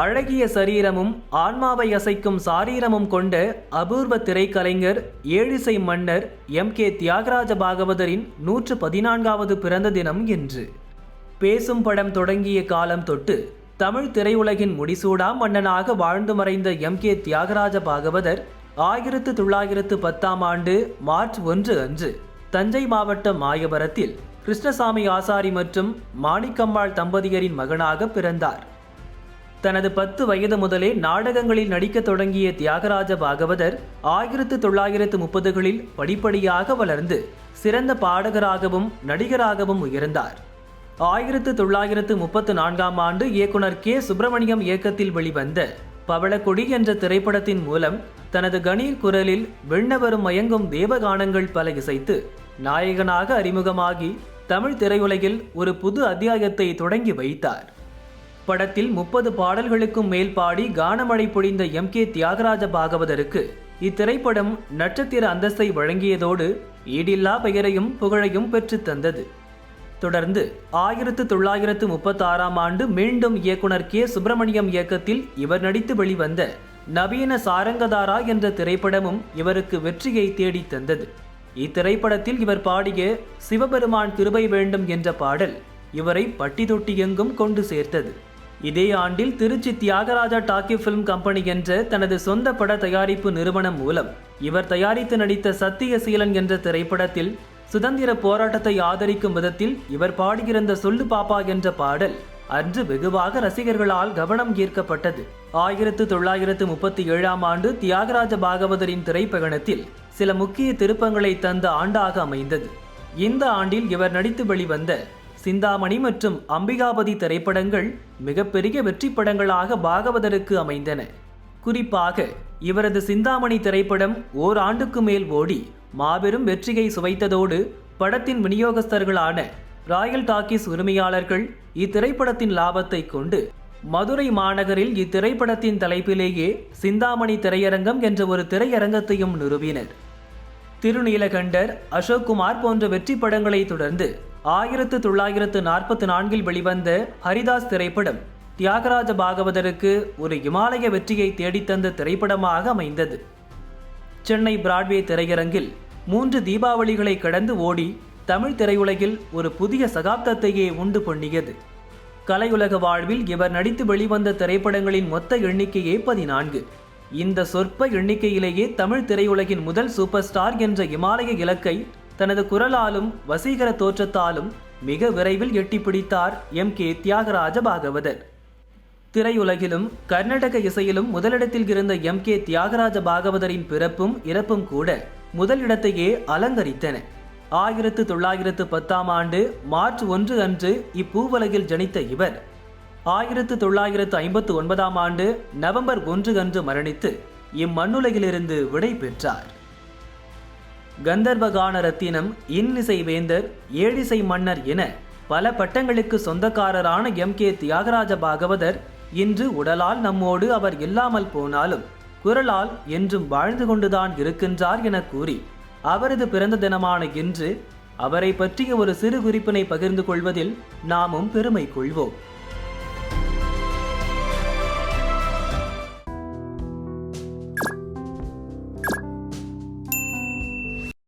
அழகிய சரீரமும் ஆன்மாவை அசைக்கும் சாரீரமும் கொண்ட அபூர்வ திரைக்கலைஞர் ஏழிசை மன்னர் எம். கே. தியாகராஜ பாகவதரின் நூற்று பதினான்காவது பிறந்த தினம் என்று பேசும் படம் தொடங்கிய காலம் தொட்டு தமிழ் திரையுலகின் முடிசூடா மன்னனாக வாழ்ந்து மறைந்த எம். கே. தியாகராஜ பாகவதர் ஆயிரத்து தொள்ளாயிரத்து பத்தாம் ஆண்டு மார்ச் ஒன்று அன்று தஞ்சை மாவட்டம் மாயவரத்தில் கிருஷ்ணசாமி ஆசாரி மற்றும் மாணிக்கம்மாள் தம்பதியரின் மகனாக பிறந்தார். தனது பத்து வயது முதலே நாடகங்களில் நடிக்கத் தொடங்கிய தியாகராஜ பாகவதர் ஆயிரத்து தொள்ளாயிரத்து முப்பதுகளில் படிப்படியாக வளர்ந்து சிறந்த பாடகராகவும் நடிகராகவும் உயர்ந்தார். ஆயிரத்து தொள்ளாயிரத்து முப்பத்து நான்காம் ஆண்டு இயக்குனர் கே. சுப்பிரமணியம் இயக்கத்தில் வெளிவந்த பவளக்கொடி என்ற திரைப்படத்தின் மூலம் தனது கணீர் குரலில் விண்ணவரும் மயங்கும் தேவகானங்கள் பல இசைத்து நாயகனாக அறிமுகமாகி தமிழ் திரையுலகில் ஒரு புது அத்தியாயத்தை தொடங்கி வைத்தார். படத்தில் முப்பது பாடல்களுக்கும் மேல் பாடி கானமழை பொழிந்த எம் கே தியாகராஜ பாகவதருக்கு இத்திரைப்படம் நட்சத்திர அந்தஸ்தை வழங்கியதோடு ஈடில்லா பெயரையும் புகழையும் பெற்றுத்தந்தது தொடர்ந்து ஆயிரத்து தொள்ளாயிரத்து முப்பத்தாறாம் ஆண்டு மீண்டும் இயக்குனர் கே. சுப்பிரமணியம் இயக்கத்தில் இவர் நடித்து வெளிவந்த நவீன சாரங்கதாரா என்ற திரைப்படமும் இவருக்கு வெற்றியை தேடித் தந்தது. இத்திரைப்படத்தில் இவர் பாடிய சிவபெருமான் கிருபை வேண்டும் என்ற பாடல் இவரை பட்டி தொட்டி எங்கும் கொண்டு சேர்த்தது. இதே ஆண்டில் Tiruchi Thyagaraja talkie film company என்ற தனது சொந்த பட தயாரிப்பு நிறுவனம் மூலம் இவர் தயாரித்து நடித்த சத்தியசீலன் என்ற திரைப்படத்தில் சுதந்திர போராட்டத்தை ஆதரிக்கும் விதத்தில் இவர் பாடியிருந்த சொல்லு பாப்பா என்ற பாடல் அன்று வெகுவாக ரசிகர்களால் கவனம் ஈர்க்கப்பட்டது. ஆயிரத்து தொள்ளாயிரத்து முப்பத்தி ஏழாம் ஆண்டு தியாகராஜ பாகவதரின் திரைப்பயணத்தில் சில முக்கிய திருப்பங்களை தந்த ஆண்டாக அமைந்தது. இந்த ஆண்டில் இவர் நடித்து வெளிவந்த சிந்தாமணி மற்றும் அம்பிகாபதி திரைப்படங்கள் மிகப்பெரிய வெற்றி படங்களாக பாகவதருக்கு அமைந்தன. குறிப்பாக இவரது சிந்தாமணி திரைப்படம் ஓராண்டுக்கு மேல் ஓடி மாபெரும் வெற்றியை சுவைத்ததோடு படத்தின் விநியோகஸ்தர்களான ராயல் டாக்கீஸ் உரிமையாளர்கள் இத்திரைப்படத்தின் லாபத்தை கொண்டு மதுரை மாநகரில் இத்திரைப்படத்தின் தலைப்பிலேயே சிந்தாமணி திரையரங்கம் என்ற ஒரு திரையரங்கத்தையும் நிறுவினர். திருநீலகண்டர் அசோக்குமார் போன்ற வெற்றி படங்களை தொடர்ந்து ஆயிரத்து தொள்ளாயிரத்து நாற்பத்தி நான்கில் வெளிவந்த ஹரிதாஸ் திரைப்படம் தியாகராஜ பாகவதருக்கு ஒரு இமாலய வெற்றியை தேடித்தந்த திரைப்படமாக அமைந்தது. சென்னை பிராட்வே திரையரங்கில் மூன்று தீபாவளிகளை கடந்து ஓடி தமிழ் திரையுலகில் ஒரு புதிய சகாப்தத்தையே உண்டு பண்ணியது. கலையுலக வாழ்வில் இவர் நடித்து வெளிவந்த திரைப்படங்களின் மொத்த எண்ணிக்கையே பதினான்கு. இந்த சொற்ப எண்ணிக்கையிலேயே தமிழ் திரையுலகின் முதல் சூப்பர் ஸ்டார் என்ற இமாலய இலக்கை தனது குரலாலும் வசீகர தோற்றத்தாலும் மிக விரைவில் எட்டி பிடித்தார் எம். கே. தியாகராஜ பாகவதர் திரையுலகிலும் கர்நாடக இசையிலும் முதலிடத்தில் இருந்த எம். கே. தியாகராஜ பாகவதரின் பிறப்பும் இறப்பும் கூட முதலிடத்தையே அலங்கரித்தன. ஆயிரத்து தொள்ளாயிரத்து பத்தாம் ஆண்டு மார்ச் ஒன்று அன்று இப்பூவுலகில் ஜனித்த இவர். ஆயிரத்து தொள்ளாயிரத்து ஐம்பத்து ஒன்பதாம் ஆண்டு நவம்பர் ஒன்று அன்று மரணித்து இம்மண்ணுலகிலிருந்து விடை பெற்றார். கந்தர்வகான ரத்தினம் இன்னிசை வேந்தர் ஏழிசை மன்னர் என பல பட்டங்களுக்கு சொந்தக்காரரான எம். கே. தியாகராஜ பாகவதர் இன்று உடலால் நம்மோடு அவர் இல்லாமல் போனாலும் குரலால் என்றும் வாழ்ந்து கொண்டுதான் இருக்கின்றார் என கூறி அவரது பிறந்த தினமான இன்று அவரை பற்றிய ஒரு சிறு குறிப்பினை பகிர்ந்து கொள்வதில் நாமும் பெருமை கொள்வோம்.